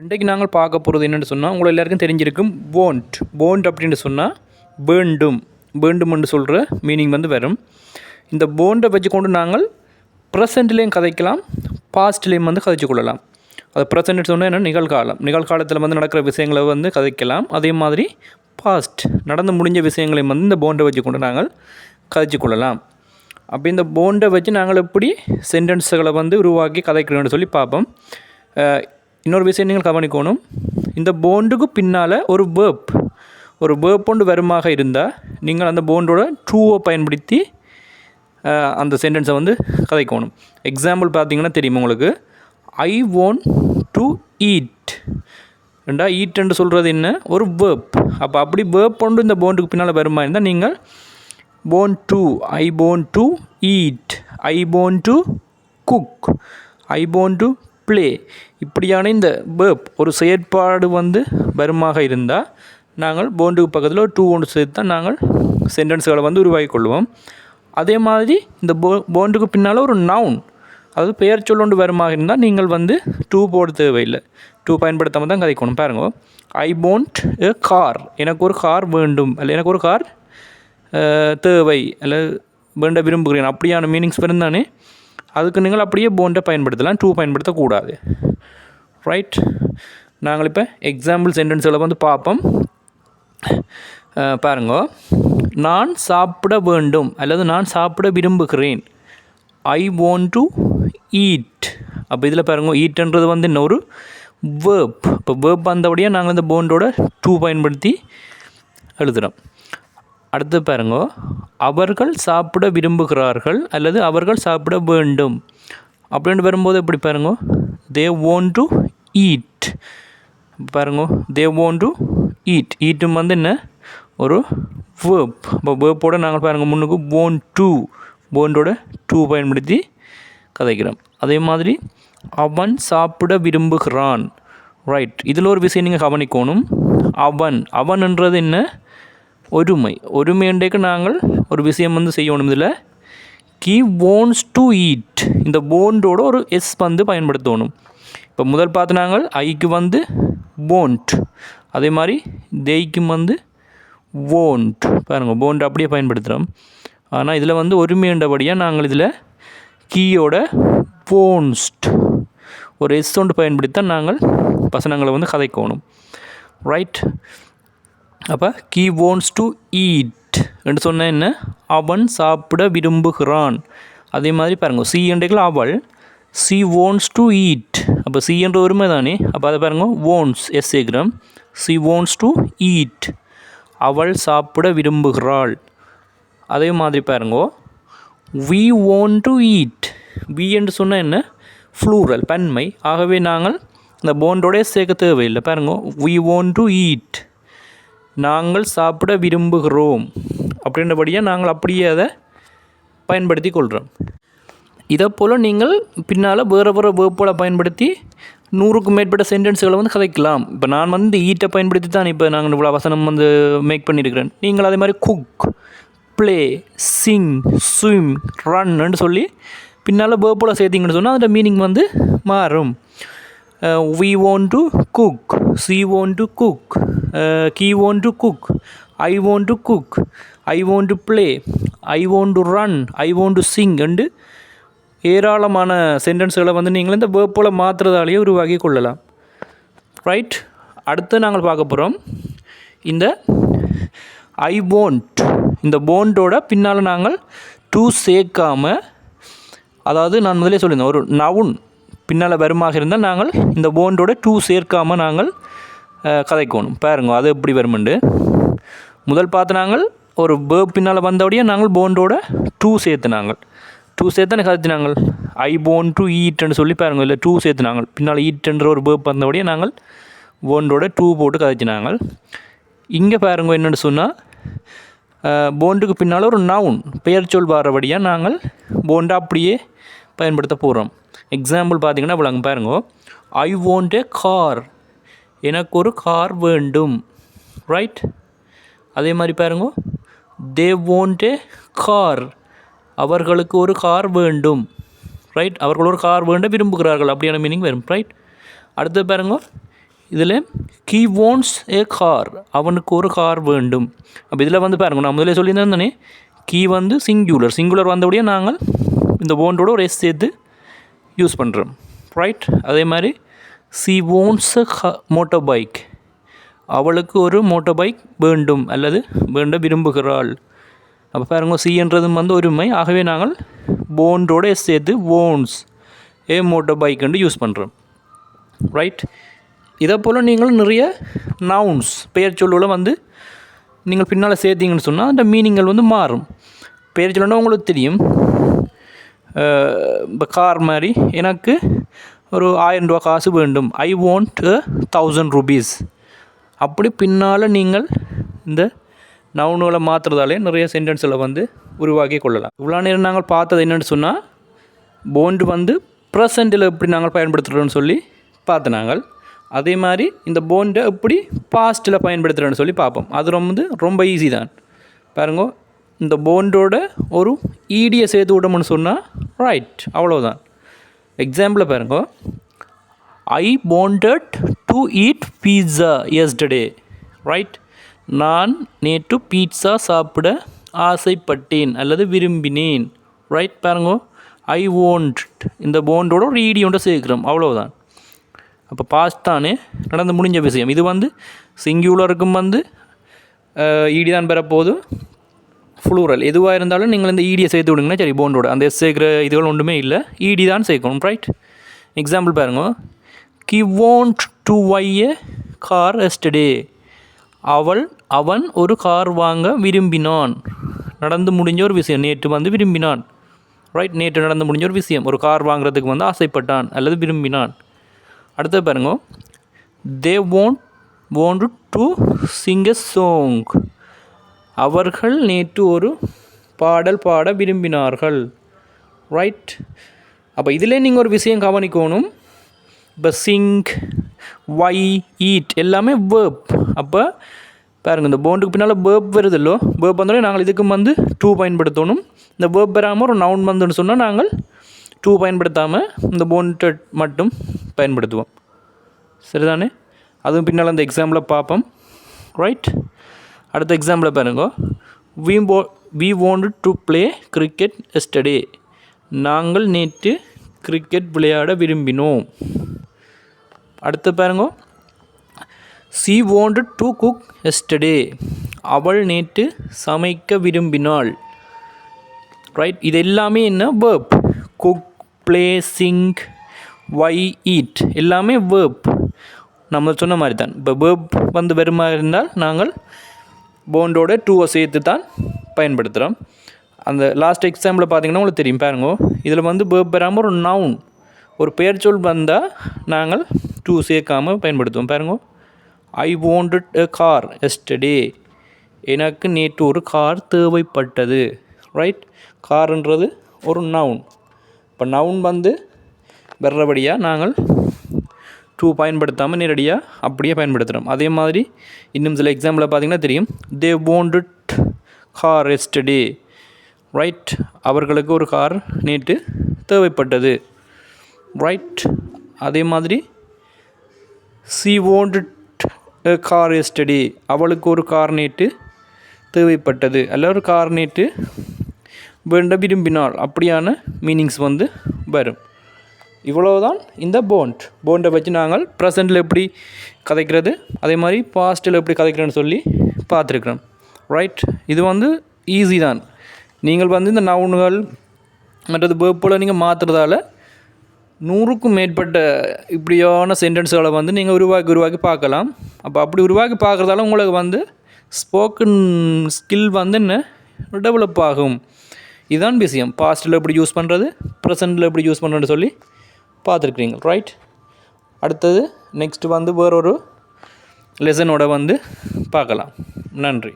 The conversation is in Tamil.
இன்றைக்கு நாங்கள் பார்க்க போகிறது என்னென்னு சொன்னால் உங்களை எல்லாருக்கும் தெரிஞ்சிருக்கும் போண்ட் போண்ட் அப்படின்னு சொன்னால் வேண்டும். வேண்டும்னு சொல்கிற மீனிங் வந்து வரும். இந்த போண்டை வச்சுக்கொண்டு நாங்கள் ப்ரெசண்ட்லேயும் கதைக்கலாம் பாஸ்ட்லேயும் வந்து கதைச்சு கொள்ளலாம். அது ப்ரெசென்ட் சொன்னால் என்ன? நிகழ்காலம். நிகழ்காலத்தில் வந்து நடக்கிற விஷயங்களை வந்து கதைக்கலாம். அதே மாதிரி பாஸ்ட் நடந்து முடிஞ்ச விஷயங்களையும் வந்து இந்த போண்டை வச்சுக்கொண்டு நாங்கள் கதைச்சு கொள்ளலாம். அப்போ இந்த போண்டை வச்சு நாங்கள் எப்படி சென்டென்ஸுகளை வந்து உருவாக்கி கதைக்கிறோம்னு சொல்லி பார்ப்போம். இன்னொரு விஷயம் நீங்கள் கவனிக்கணும். இந்த போண்டுக்கு பின்னால் ஒரு வேர்ப் ஒரு வேர்ப் ஒன்று வருமாக இருந்தால் நீங்கள் அந்த போண்டோட ட்ரூவை பயன்படுத்தி அந்த சென்டென்ஸை வந்து கதைக்கணும். எக்ஸாம்பிள் பார்த்தீங்கன்னா தெரியும் உங்களுக்கு? ஐ வோன்ட் டு ஈட் ரெண்டா ஈட்ன்னு சொல்கிறது என்ன? ஒரு வேர்ப் அப்போ அப்படி வேர்ப் ஒன்று இந்த போண்டுக்கு பின்னால் வருமா இருந்தால் நீங்கள் born to I born to eat I born to cook I born to play இப்படியான இந்த வேர்ப் ஒரு செயற்பாடு வந்து வருமாக இருந்தால் நாங்கள் போண்டுக்கு பக்கத்தில் ஒரு டூ ஒன்று சேர்த்து தான் நாங்கள் சென்டென்ஸ்களை வந்து உருவாக்கி கொள்வோம். அதே மாதிரி இந்த போ போண்டுக்கு பின்னால் ஒரு நவுன் அதாவது பெயர் சொல்லொண்டு வருமாக இருந்தால் நீங்கள் வந்து டூ போட தேவையில்லை. டூ பயன்படுத்தாமல் தான் கதைக்கணும். பாருங்க. ஐ போண்ட் எ கார் எனக்கு ஒரு கார் வேண்டும். அல்ல எனக்கு ஒரு கார் தேவை. அல்லது வேண்ட விரும்புகிறேன். அப்படியான மீனிங்ஸ் பிறந்தானே அதுக்கு நீங்கள் அப்படியே போண்டை பயன்படுத்தலாம். டூ பயன்படுத்தக்கூடாது. ரைட் நாங்கள் இப்போ எக்ஸாம்பிள் சென்டென்ஸில் வந்து பார்ப்போம். பாருங்க. நான் சாப்பிட வேண்டும் அல்லது நான் சாப்பிட விரும்புகிறேன். ஐ வாண்ட் டு ஈட் அப்போ இதில் பாருங்க ஈட்ன்றது வந்து இன்னொரு வேர்ப் இப்போ வேர்ப் வந்தபடியாக நாங்கள் இந்த போண்டோட டூ பயன்படுத்தி எழுதுகிறோம் அடுத்து பாருங்க. அவர்கள் சாப்பிட விரும்புகிறார்கள் அல்லது அவர்கள் சாப்பிட வேண்டும். அப்படின்னு வரும்போது எப்படி பாருங்க. தே ஓன் டு ஈட் பாருங்க. தே ஓன் டு ஈட் ஈட்டும் வந்து என்ன? ஒரு வேர்ப் இப்போ வேர்ப்போடு நாங்கள் பாருங்கள் முன்னுக்கு போன் டூ போண்டோட டூ பயன்படுத்தி கதைக்கிறோம். அதே மாதிரி அவன் சாப்பிட விரும்புகிறான். ரைட் இதில் ஒரு விஷயம் நீங்கள் கவனிக்கணும். அவன். அவன்ன்றது என்ன? ஒருமை ஒருமைண்டேக்கு நாங்கள் ஒரு விஷயம் வந்து செய்யணும் இதில் கீ போன்ஸ் டு ஈட் இந்த போண்டோட ஒரு எஸ் வந்து பயன்படுத்தணும். இப்போ முதல் பார்த்து நாங்கள் ஐக்கு வந்து போண்ட் அதே மாதிரி தேய்க்கும் வந்து வோண்ட் பாருங்கள் போண்ட் அப்படியே பயன்படுத்துகிறோம் ஆனால் இதில் வந்து ஒருமையுண்டபடியாக நாங்கள் இதில் கீயோட போன்ஸ்ட் ஒரு எஸ் ஒன்று பயன்படுத்தி தான் நாங்கள் பசங்களை வந்து கதைக்கணும் ரைட் அப்போ கீ wants டு ஈட் என்று சொன்ன என்ன? அவன் சாப்பிட விரும்புகிறான். அதே மாதிரி பாருங்க சி என்றைகள் அவள் சி வோன்ஸ் டு ஈட் அப்போ சி என்ற உரிமை தானே? அப்போ அதை பாருங்கள் wants எஸ் சேக்கிறோம் சி வோன்ஸ் டு ஈட் அவள் சாப்பிட விரும்புகிறாள். அதே மாதிரி பாருங்க we want to eat we என்று சொன்னால் என்ன? ஃப்ளூரல் பன்மை. ஆகவே நாங்கள் இந்த போண்டோடய சேர்க்க தேவையில்லை. பாருங்க வி ஓன் டு ஈட் நாங்கள் சாப்பிட விரும்புகிறோம். அப்படின்றபடியாக நாங்கள் அப்படியே அதை பயன்படுத்தி கொள்கிறோம். இதை போல் நீங்கள் பின்னால் வேறு வேறு வேர்ப்போலை பயன்படுத்தி நூறுக்கும் மேற்பட்ட சென்டென்ஸுகளை வந்து கதைக்கலாம். இப்போ நான் வந்து ஈட்டை பயன்படுத்தி தான் இப்போ நாங்கள் இவ்வளோ வசனம் வந்து மேக் பண்ணியிருக்கிறேன். நீங்கள் அதே மாதிரி குக் ப்ளே சிங் ஸ்விம் ரன்னு சொல்லி பின்னால் வேர்ப்போலை சேர்த்திங்கன்னு சொன்னால் அதோட மீனிங் வந்து மாறும். We want to cook she want to cook he want to cook I want to cook I want to play I want to run I want to sing and ஏராளமான சென்டென்ஸ்களை வந்து நீங்கள் இந்த வேர்ப்போல மாற்றுறதாலேயே உருவாக்கி கொள்ளலாம். ரைட் அடுத்து நாங்கள் பார்க்க போகிறோம் இந்த ஐ want இந்த போண்டோட பின்னால் நாங்கள் டூ சேர்க்காமல் அதாவது நான் முதலே சொல்லியிருந்தேன் ஒரு நவுன் பின்னால் வருமாக இருந்தால் நாங்கள் இந்த போண்டோட டூ சேர்க்காமல் நாங்கள் கதைக்கணும் பாருங்க அது எப்படி வருமெண்டு. முதல் பார்த்து நாங்கள் ஒரு பேர்ப் பின்னால் வந்தபடியே நாங்கள் போண்டோட டூ சேர்த்து நாங்கள். டூ சேர்த்து கதைச்சினாங்கள் ஐ போன் டூ ஈட்டுன்னு சொல்லி பாருங்க இல்லை டூ சேர்த்து நாங்கள். பின்னால் ஈட்டுன்ற ஒரு பேர்ப் வந்தபடியே நாங்கள் போண்டோட டூ போட்டு கதைச்சினாங்கள் இங்கே பாருங்க என்னென்னு சொன்னால் போண்டுக்கு பின்னால் ஒரு நவுன் பெயர் சொல் வரபடியாக நாங்கள் போண்டை அப்படியே பயன்படுத்த போகிறோம் எக்ஸாம்பிள் பார்த்தீங்கன்னா இவ்வளோ அங்கே பாருங்க ஐ வாண்ட் ஏ கார் எனக்கு ஒரு கார் வேண்டும். ரைட் அதே மாதிரி பாருங்க. தே வோன்ட் ஏ கார் அவர்களுக்கு ஒரு கார் வேண்டும். ரைட் அவர்கள் ஒரு கார் வேண்ட விரும்புகிறார்கள். அப்படியான மீனிங் வரும். ரைட் அடுத்து பாருங்க. இதில் கீ ஓன்ஸ் ஏ கார் அவனுக்கு ஒரு கார் வேண்டும். அப்போ இதில் வந்து பாருங்க நான் முதல்ல சொல்லியிருந்தேன் தானே. கீ வந்து சிங்குலர் சிங்குலர் வந்தபடியே நாங்கள் இந்த ஓண்டோட ஒரு எஸ் சேர்த்து யூஸ் பண்ணுறோம் ரைட் அதே மாதிரி she owns a motor bike அவளுக்கு ஒரு மோட்டோ பைக் வேண்டும் அல்லது வேண்ட விரும்புகிறாள். அப்போ பாருங்க சின்றதும் வந்து ஒருமை. ஆகவே நாங்கள் போன்றோட சேர்த்து ஓன்ஸ் ஏ மோட்டர் பைக்குன்னு யூஸ் பண்ணுறோம் ரைட் இதை போல் நீங்கள் நிறைய நவுன்ஸ் பெயர் சொல்லுகளை வந்து நீங்கள் பின்னால் சேர்த்தீங்கன்னு சொன்னால் அந்த மீனிங்கள் வந்து மாறும். பெயர் சொல்லணும்னா உங்களுக்கு தெரியும். இப்போ கார் மாதிரி எனக்கு ஒரு ஆயிரம் ரூபா காசு வேண்டும். ஐ வாண்ட் தௌசண்ட் ருபீஸ் அப்படி பின்னால் நீங்கள் இந்த நவுன்களை மாற்றுறதாலே நிறைய சென்டென்ஸில் வந்து உருவாக்கி கொள்ளலாம். இவ்வளோ நேரம் நாங்கள் பார்த்தது என்னென்னு சொன்னால் போண்டு வந்து ப்ரெசண்டில் எப்படி நாங்கள் பயன்படுத்துகிறோன்னு சொல்லி பார்த்து நாங்கள். அதே மாதிரி இந்த போண்டை எப்படி பாஸ்ட்டில் பயன்படுத்துகிறோன்னு சொல்லி பார்ப்போம். அது ரொம்ப ரொம்ப ஈஸி தான். பாருங்க இந்த போண்டோட ஒரு e ஈடியை சேர்த்து விடணும்னு சொன்னால் ரைட் அவ்வளோதான் எக்ஸாம்பிளை பாருங்க. I wanted to eat pizza yesterday right நான் நேற்று பீட்சா சாப்பிட ஆசைப்பட்டேன் அல்லது விரும்பினேன் ரைட் பாருங்க. ஐ வாண்ட் இந்த போண்டோட ஒரு ஈடியோட சேர்க்குறோம் அவ்வளோதான் அப்போ பாஸ்ட் தானே நடந்து முடிஞ்ச விஷயம். இது வந்து சிங்கியூலருக்கும் வந்து ஈடி தான் பெறப்போகுது. ஃப்ளூரல் எதுவாக இருந்தாலும் நீங்கள் இந்த ஈடியை சேர்த்து விடுங்கன்னா சரி போண்டோட அந்த எஸ் சேர்க்குற இதுகள் ஒன்றுமே இல்லை. ஈடி தான் சேர்க்கணும் ரைட் எக்ஸாம்பிள் பாருங்க. He want to buy a car yesterday அவள் அவன் ஒரு கார் வாங்க விரும்பினான். நடந்து முடிஞ்ச ஒரு விஷயம். நேற்று வந்து விரும்பினான். ரைட் நேற்று நடந்து முடிஞ்ச ஒரு விஷயம். ஒரு கார் வாங்குறதுக்கு வந்து ஆசைப்பட்டான் அல்லது விரும்பினான். அடுத்தது பாருங்க. They want want to sing a song அவர்கள் நேற்று ஒரு பாடல் பாட விரும்பினார்கள். ரைட் அப்போ இதில் நீங்கள் ஒரு விஷயம் கவனிக்கணும். இப்போ சிங்க் வை ஈட் எல்லாமே வேர்ப் அப்போ பாருங்கள் இந்த போண்டுக்கு பின்னால் வேர்ப் வருதில்லோ? வேர்ப் வந்தோடனே நாங்கள் இதுக்கும் வந்து டூ பயன்படுத்தணும். இந்த வேர்ப் வராமல் ஒரு நவுன் வந்துன்னு சொன்னால் நாங்கள் டூ பயன்படுத்தாமல் இந்த போண்டு மட்டும் பயன்படுத்துவோம். சரிதானே? அதுவும் பின்னால் அந்த எக்ஸாம்பிளை பார்ப்போம். ரைட் அடுத்த எக்ஸாம்பிளை பாருங்க. வி போ we want to play cricket yesterday நாங்கள் நேற்று கிரிக்கெட் விளையாட விரும்பினோம். அடுத்து பாருங்க. She want to cook yesterday அவள் நேற்று சமைக்க விரும்பினாள். ரைட் இது எல்லாமே என்ன? Verb cook play sing buy eat எல்லாமே வேர்ப் நம்ம சொன்ன மாதிரி தான் இப்போ வேர்ப் வந்து வருமா இருந்தால் நாங்கள் போண்டோட டூவை சேர்த்து தான் பயன்படுத்துகிறோம் அந்த லாஸ்ட் எக்ஸாம்பிள் பார்த்தீங்கன்னா உங்களுக்கு தெரியும். பாருங்க இதில் வந்து பேர் பெறாமல் ஒரு நவுன் ஒரு பெயர் சொல் வந்தால் நாங்கள் டூ சேர்க்காமல் பயன்படுத்துவோம். பாருங்க I wanted a car yesterday எனக்கு நேற்று ஒரு கார் தேவைப்பட்டது. ரைட் கார்ன்றது ஒரு நவுன் இப்போ நவுன் வந்து வர்றபடியாக நாங்கள் டூ பயன்படுத்தாமல் நேரடியாக அப்படியே பயன்படுத்துகிறோம் அதே மாதிரி இன்னும் சில எக்ஸாம்பிளில் பார்த்தீங்கன்னா தெரியும். They wanted car yesterday right அவர்களுக்கு ஒரு கார் நேற்று தேவைப்பட்டது. ரைட் அதே மாதிரி சி வாண்டட் கார் எஸ்டடி அவளுக்கு ஒரு கார் நேற்று தேவைப்பட்டது. அல்ல ஒரு கார் நேற்று வேண்ட விரும்பினால் அப்படியான மீனிங்ஸ் வந்து வரும். இவ்வளவுதான் இந்த போண்ட் போண்டை வச்சு நாங்கள் ப்ரெசண்ட்டில் எப்படி கதைக்கிறது? அதே மாதிரி பாஸ்ட்டில் எப்படி கதைக்கிறேன்னு சொல்லி பார்த்துருக்குறோம். ரைட் இது வந்து ஈஸி தான். நீங்கள் வந்து இந்த நவுன்கள் மற்றது வேர்ப்போல் நீங்கள் மாற்றுறதால நூறுக்கும் மேற்பட்ட இப்படியான சென்டென்ஸ்களை வந்து நீங்கள் உருவாக்கி உருவாக்கி பார்க்கலாம். அப்போ அப்படி உருவாக்கி பார்க்குறதால உங்களுக்கு வந்து ஸ்போக்கன் ஸ்கில் வந்து என்ன? டெவலப் ஆகும். இதுதான் விஷயம். பாஸ்ட்டில் எப்படி யூஸ் பண்ணுறது ப்ரெசண்ட்டில் எப்படி யூஸ் பண்ணுறேன்னு சொல்லி பார்த்துருக்குறீங்க ரைட் அடுத்தது நெக்ஸ்ட் வந்து வேறொரு லெசனோட வந்து பார்க்கலாம். நன்றி.